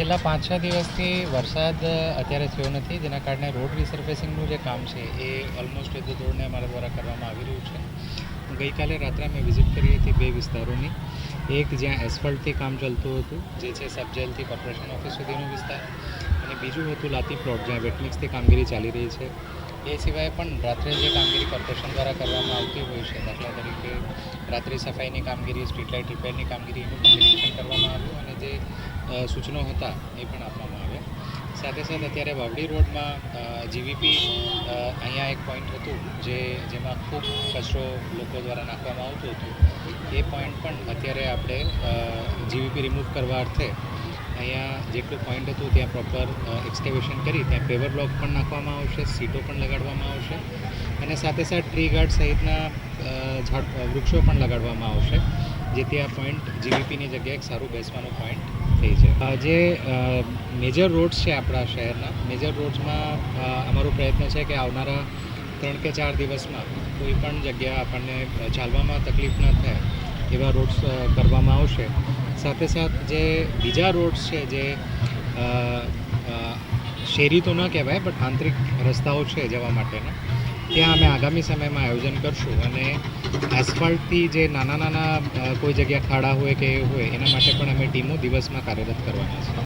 છેલ્લા પાંચ, છ દિવસથી વરસાદ અત્યારે થયો નથી. જેના કારણે રોડ રિસર્ફેસિંગનું જે કામ છે, એ ઓલમોસ્ટ એ ધોરણે અમારા દ્વારા કરવામાં આવી રહ્યું છે. ગઈકાલે રાત્રે અમે વિઝિટ કરી હતી બે વિસ્તારોની. એક જ્યાં એસફલ્ટથી કામ ચાલતું હતું, જે છે સબજેલથી કોર્પોરેશન ઓફિસ સુધીનો વિસ્તાર. અને બીજું હતું લાતી પ્લોટ જ્યાં વેટમિક્સથી કામગીરી ચાલી રહી છે. એ સિવાય પણ રાત્રે જે કામગીરી કોર્પોરેશન દ્વારા કરવામાં આવતી હોય છે, દાખલા તરીકે રાત્રિ સફાઈની કામગીરી સ્ટ્રીટ લાઇટ રિપેરની કામગીરી, એનું નિરીક્ષણ કરવામાં આવ્યું. અને જે સૂચનો હતા એ પણ આપવામાં આવ્યા. સાથે સાથે અત્યારે વાવડી રોડમાં જીવીપી અહીંયા એક પોઈન્ટ હતું જે, જેમાં ખૂબ કચરો લોકો દ્વારા નાખવામાં આવતો હતું. એ પોઈન્ટ પણ અત્યારે આપણે જીવીપી રિમૂવ કરવા અર્થે અહીંયા જેટલું પોઈન્ટ હતું ત્યાં પ્રોપર એક્સકેવેશન કરી, ત્યાં પેવર બ્લોક પણ નાખવામાં આવશે, સીટો પણ લગાડવામાં આવશે અને સાથે સાથે ટ્રી ગાર્ડ સહિતના ઝાડ વૃક્ષો પણ લગાડવામાં આવશે, જેથી આ પોઈન્ટ જીવીપીની જગ્યાએ એક સારું બેસવાનો પોઈન્ટ જે મેજર રોડ્સ છે આપણા શહેરના મેજર રોડ્સમાં અમારો પ્રયત્ન છે કે આવનારા ત્રણ કે ચાર દિવસમાં કોઈ પણ જગ્યા આપણને ચાલવામાં તકલીફ ન થાય એવા રોડ્સ કરવામાં આવશે. સાથે સાથ જે બીજા રોડ્સ છે જે શેરી તો ન કહેવાય બટ આંતરિક રસ્તાઓ છે જવા માટેના ત્યાં અમે આગામી સમયમાં આયોજન કરશું અને એસફાલ્ટથી જે નાના નાના કોઈ જગ્યા ખાડા હોય કે એ હોય, એના માટે પણ અમે ટીમો દિવસમાં કાર્યરત કરવાના છે